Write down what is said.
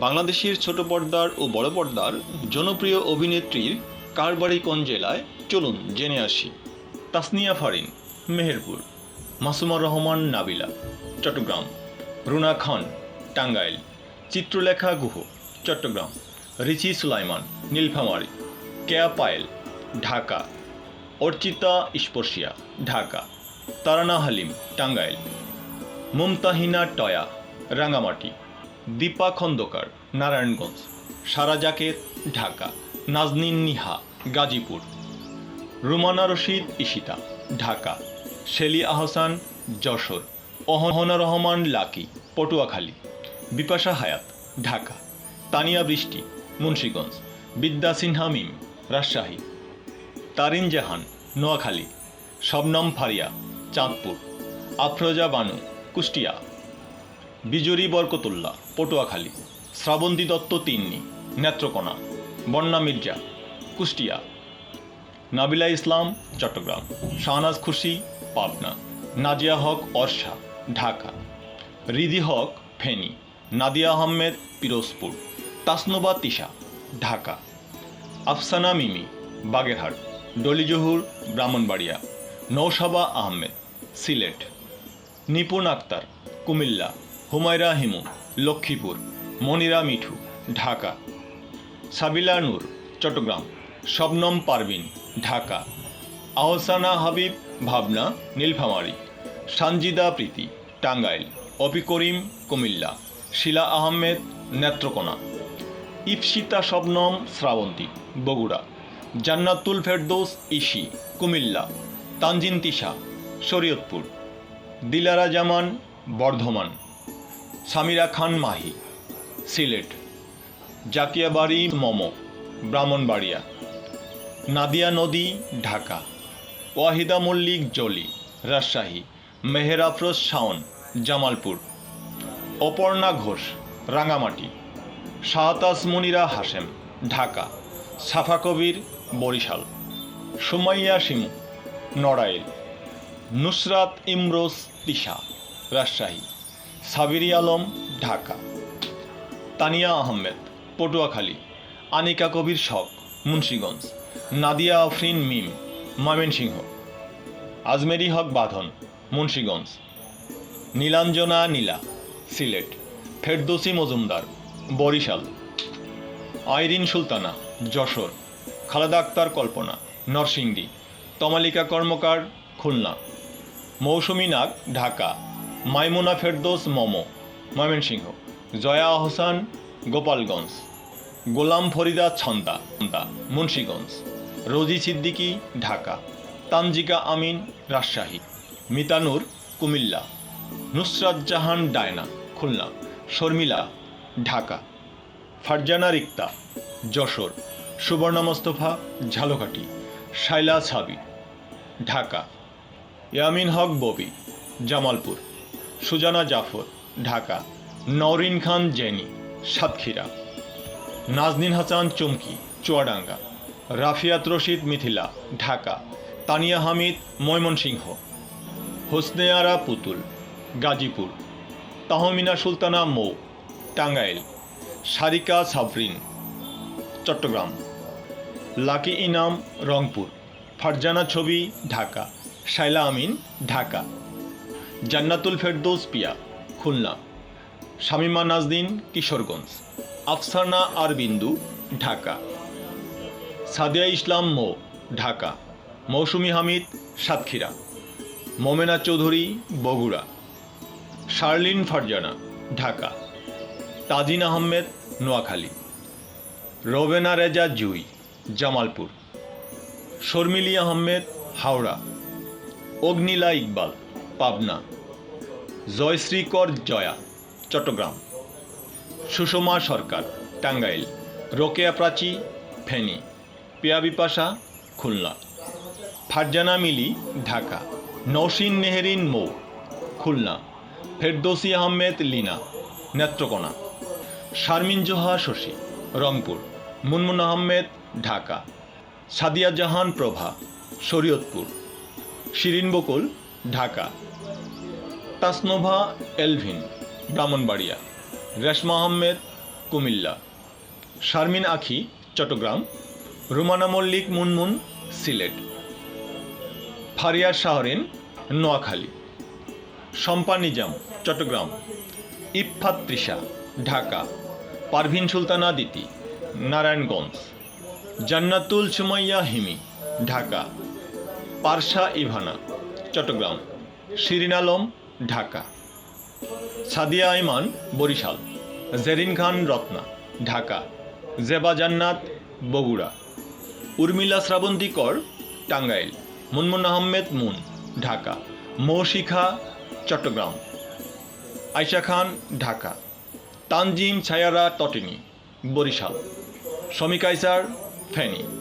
বাংলাদেশের ছোট পর্দার ও বড় পর্দার জনপ্রিয় অভিনেত্রীর কার বাড়ি কোন জেলায় চলুন জেনে আসি। তাসনিয়া ফারিন, মেহেরপুর। মাসুমা রহমান, নাবিলা। চট্টগ্রাম। রুনা খান, টাঙ্গাইল। চিত্রলেখা গুহ, চট্টগ্রাম। রিচি সুলাইমান, নীলফামারী। কেয়া পায়েল, ঢাকা। অর্চিতা স্পর্শিয়া ঢাকা। তারানা হালিম, টাঙ্গাইল। মুমতাহিনা টয়া, রাঙামাটি। দীপা খন্দকার, নারায়ণগঞ্জ সারা জাকের ঢাকা, নাজনীন নিহা, গাজীপুর, রুমানা রশিদ ইশিতা ঢাকা শেলি আহসান, যশোর, অহনা রহমান লাকি, পটুয়াখালী, বিপাশা হায়াত, ঢাকা, তানিয়া বৃষ্টি, মুন্সীগঞ্জ, বিদ্যা সিনহা মিম, রাজশাহী, তারিন জাহান, নোয়াখালী, শবনম ফারিয়া, চাঁদপুর, আফরোজা বানু, কুষ্টিয়া। বিজুরি বরকতুল্লাহ, পটুয়াখালী, শ্রাবন্তী দত্ত তিন্নি, নেত্রকোনা, বন্যা মির্জা, কুষ্টিয়া। নাবিলা ইসলাম, চট্টগ্রাম, শাহনাজ খুশি পাবনা, নাজিয়া হক, অর্ষা, ঢাকা। রিদি হক, ফেনী, নাদিয়া আহমেদ, পিরোজপুর, তাসনোবা তিশা, ঢাকা। আফসানা মিমি, বাগেরহাট, ডলিজহুর, ব্রাহ্মণবাড়িয়া নৌসাবা আহমেদ, সিলেট। নিপুণ আক্তার, কুমিল্লা হুমায়রা হিমু লক্ষ্মীপুর, মনিরা মিঠু, ঢাকা। সাবিলা নূর, চট্টগ্রাম। শবনম পারভিন, ঢাকা। আহসানা হাবিব, ভাবনা, নীলফামারী। সানজিদা প্রীতি, টাঙ্গাইল। অপি করিম, কুমিল্লা। শিলা আহমেদ, নেত্রকোনা। ইপসিতা শবনম, শ্রাবন্তী, বগুড়া। জান্নাতুল ফেরদোস, ইসি, কুমিল্লা। তানজিন তিশা, শরীয়তপুর। দিলারা জামান, বর্ধমান। সামিরা খান মাহি, সিলেট। জাকিয়াবাড়ি মম, ব্রাহ্মণবাড়িয়া। নাদিয়া নদী, ঢাকা। ওয়াহিদা মল্লিক জলি, রাজশাহী। মেহের আফরোজ শাওন, জামালপুর। অপর্ণা ঘোষ, রাঙামাটি। শাহতাজ মনিরা হাসেম ঢাকা। সাফা কবির, বরিশাল। সুমাইয়া শিমু, নড়াইল। নুসরাত ইমরোজ তিশা, রাজশাহী। সাবিরি আলম, ঢাকা। তানিয়া আহমেদ, পটুয়াখালী। আনিকা কবির শখ, মুন্সীগঞ্জ। নাদিয়া আফরিন মিম, Mymensingh. Azmeri Haque Badhan, Munshiganj. Nilanjana Nila, Sylhet. Ferdousi Majumder, Barisal. Irene Sultana, Jessore. Khaleda Akter Kalpana, Narsingdi. Tamalika Karmakar, Khulna. Mousumi Nag, Dhaka. Maimuna Ferdous Momo Mymensingh Joya Ahsan Gopalganj Golam Farida Chhanda Munshiganj Rozi Siddiqui Dhaka Tanjika Amin Rajshahi Mitanur Comilla Nusrat Jahan Diana Khulna Sharmila Dhaka Farzana Rikta Jessore Suborna Mostafa Jhalokati Shaila Chhabi Dhaka Yamin Haque Bobby Jamalpur Sujana Zafar, Dhaka. Nowrin Khan, Jenny. Satkhira. Naznin Hasan, Chumki, Chuadanga. Rafiat Rashid, Mithila, Dhaka. Tania Hamid, Mymensingh. Hosneara Putul. Gazipur. Tahmina Sultana, Mou. Tangail. Sarika Sabrin. Chattogram. Lucky Inam, Rangpur. Farzana Chhabi, Dhaka. Shaila আমিন, ঢাকা। জান্নাতুল ফেরদৌস পিয়া, খুলনা। শামিমা নাজদিন, কিশোরগঞ্জ। আফসানা আর Bindu Dhaka. Sadia Islam Mo, Dhaka. Mousumi Hamid, Satkhira. Momena Chowdhury, Bogura. Sharlin Farzana, Dhaka. Tajin Ahmed, Noakhali. Robena Reza Jui, Jamalpur. Sharmili Ahmed, Howrah. Agnila Iqbal Pabna. Joyshreekar Joya, Chittagong. Sushma Sarkar, Tangail. Rokeya Prachi, Feni. Peya Bipasha, Khulna. Farzana Mili, Dhaka. Nousin Neherin Mou. Khulna. Ferdousi Ahmed, Lina. Netrokona. Sharmin Zoha, Shoshi. Rangpur. Munmun Ahmed, Dhaka. Sadia Jahan, Prova. Shariatpur. Shirin Bakul Dhaka. Tasnova, Elvin, Brahmanbaria, Reshma Ahmed, Comilla. Sharmin Akhi, Chittagong. Rumana Mallick, Munmun, Sylhet. Faria Shahrin, Noakhali. Shampa Nizam, Chittagong. Iffat Trisha, Dhaka. Parvin Sultana Diti Narayanganj. Jannatul Sumaiya Himi, Dhaka. Parsha Ivana Chattogram Shirin Alam Dhaka. Sadia Aiman Barishal. Zerin Khan, Ratna, Dhaka. Zeba Jannat, Bogura. Urmila Srabanti Kar Tangail. Munmun Ahmed, Moon, Dhaka. Moushikha, Chittagong. Ayesha Khan, Dhaka. Tanzim Chhayara, Totini, Barishal. শমিকাইসার Feni.